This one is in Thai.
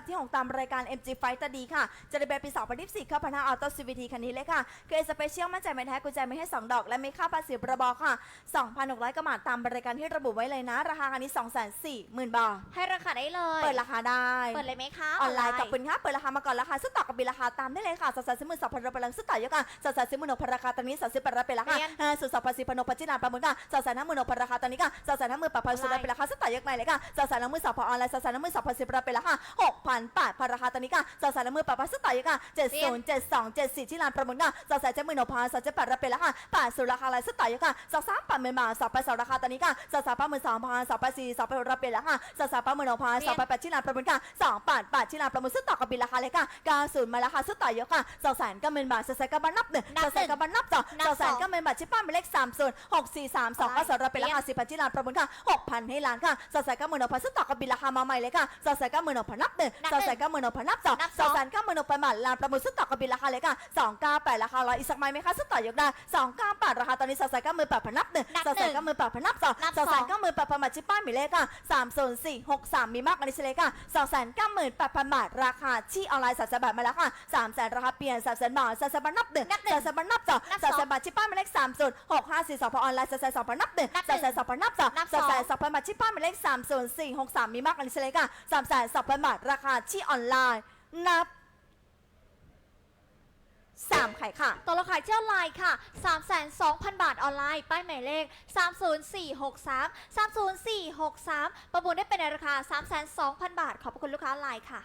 บที่ 6 ตามรายการ MG Fighter ดีค่ะจะได้แบบปี 2024ค่ะพันห้าออโต้ CVT คันนี้เลยค่ะเกรดสเปเชียลมั่นใจไม่แท้กุญแจไม่ให้ 2 ดอก และไม่ค่าภาษีประบอค่ะ 2,600กว่าบาทตามรายการที่ระบุไว้เลยนะ ราคาคันนี้ 240,000 บาท ให้ราคาได้เลย เปิดราคาได้ เปิดเลยไหมคะออนไลน์กับคุณค่ะเปิดราคามาก่อนราคาซื้อต่อกับบินราคาตามได้เลยค่ะสัดส่วนซื้อมือสองพันรเป็นซื้อต่อยกค่ะสัดส่วนซื้อมือหนกพันราคาตอนนี้สัดซื้อเป็นรับเป็นราคาห้าสุดสองพันสี่พันหกพันจีนานประมูลค่ะสัดส่วนห้ามือหนกพันราคาตอนนี้ค่ะสัดส่วนห้ามือแปดพันสุดเป็นราคาซื้อต่อยกใหม่เลยค่ะสัดส่วนห้ามือสองพันออนไลน์สัดส่วนห้ามือสองพันสิบเป็นราคาหกพันแปดพันราคาตอนนี้ค่ะสัดส่วนห้ามือแปดพันซื้อต่อยกค่ะเจ็ดศูนย์เจ็ดสองเจ็ดสี่ที่ลานประมูลค่ะสัดส่วนเจ็ดมือหนกพันสัดส่วนแปดรับเป็นราคาแปดสุดราคาอะไรซื้อต่อยกค่ะสัดส่วนแปดหมื่นบาทสัดไปสองราคาตอนนี้ค่ะสัดส่วนแปดหมื่นสองพันสัดไปสี่สัดไปรับเป็นราคาสัดส่วนแปดหมื่นหกพันสัดไปแปดที่ลานประมูลค่ะสองแปดแปดที่ลานประมูลซื้อต่อกับบินราคาเลยค่ะเก้าศูนย์มาราคาซื้อต่อยกค่ะสองแสนก็หมื่นบาทสัดส่วนก็บันนับหนึ่งสัดส่วนก็บันนับสองสองแสนก็หมื่ นบาทชิปป้าเป็นเลขสามศูนย์หกสี่สามสองก็สำหรับเป็นราคาสิบพันที่ลานประมูลค่ะหกพันให้ล้านค่ะสัดส่วนก็หมื่นหกพันซื้อต่อกับบินราคามาใหม่เลยค่ะสัดส่วนก็หมื่นหกพันนับหนึ่งสัดส่วนก็หมื่นหกพันนับสองสัดส่วนก็หมื่น หกพันบาทลานประมูลซื้อต่อกับบินราคาเลยค่ะสองเก้าแปดราคาร้อยอีกสักไม้ไหมคะซื้อต่อยกได้สองเก้าแปดราคาตอนนี้สัดส่วนก็หมื่นแปดพันนับหนึ่งสัดส่วนก็หมื่นแปดพันนับสองสัดส่วนก็หมื่นแปดพันบาทชิปป้ามีเลขค่ะสามศูนย์สี่หกสามมีมากกว่านี้เลยค่ะสองแสนเก้าหมื่นแปดพันบาทราคาที่ออนไลน์สัดส่วนแบบมาแล้วค่ะสามแสนราคาเปลี่ยนสัดส่วนบาทสัดส่วนบาทนับหนึ่งนับหนึ่งสัดส่วนบาทนับสองนับสสัองดส่วนบาทชิปป้ามีเลขสามศูนย์หกห้าสี่สองพอออนไลน์สัดส่วนสองพันนับหนึ่งนับหนึ่สัดงส่วนสองพันนับสอง นับสสัอดงส่วนสองพันบาทชิปป้ามีเลขสามศูนย์สี่หกสามมีมากกว่านี้เลยค่ะสามแสนสองพันบาทราคาที่ออนไลน์ นับสามไข่ค่ะตัวเราขายที่ออนไลน์ค่ะ 32,000 บาทออนไลน์ ป้ายหมายเลข 30463 30463 ประมูลได้เป็นในราคา 32,000 บาท ขอบพระคุณลูกค้าออนไลน์ค่ะ